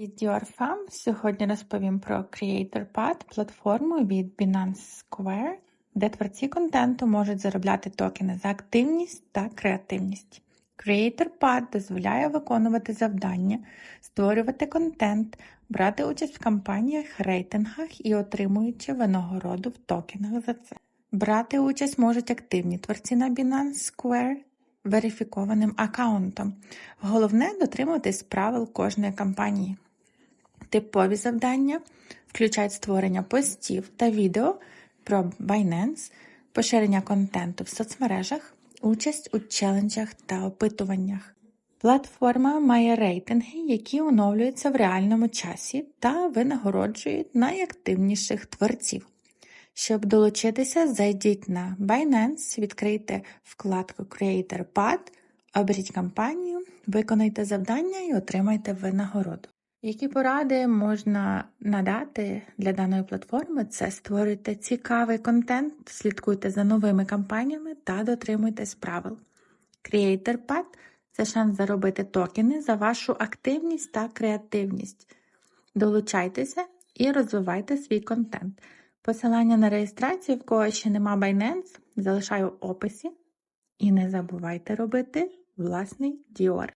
Від Dior Fam сьогодні розповім про CreatorPad, платформу від Binance Square, де творці контенту можуть заробляти токени за активність та креативність. CreatorPad дозволяє виконувати завдання, створювати контент, брати участь в кампаніях, рейтингах і отримуючи винагороду в токенах за це. Брати участь можуть активні творці на Binance Square верифікованим аккаунтом. Головне дотримуватись правил кожної кампанії. Типові завдання включають створення постів та відео про Binance, поширення контенту в соцмережах, участь у челенджах та опитуваннях. Платформа має рейтинги, які оновлюються в реальному часі та винагороджують найактивніших творців. Щоб долучитися, зайдіть на Binance, відкрийте вкладку Creator Pad, оберіть кампанію, виконайте завдання і отримайте винагороду. Які поради можна надати для даної платформи? Це створюйте цікавий контент, слідкуйте за новими кампаніями та дотримуйтесь правил. Creator Pad – це шанс заробити токени за вашу активність та креативність. Долучайтеся і розвивайте свій контент. Посилання на реєстрацію, в кого ще нема Binance, залишаю в описі. І не забувайте робити власний Dior.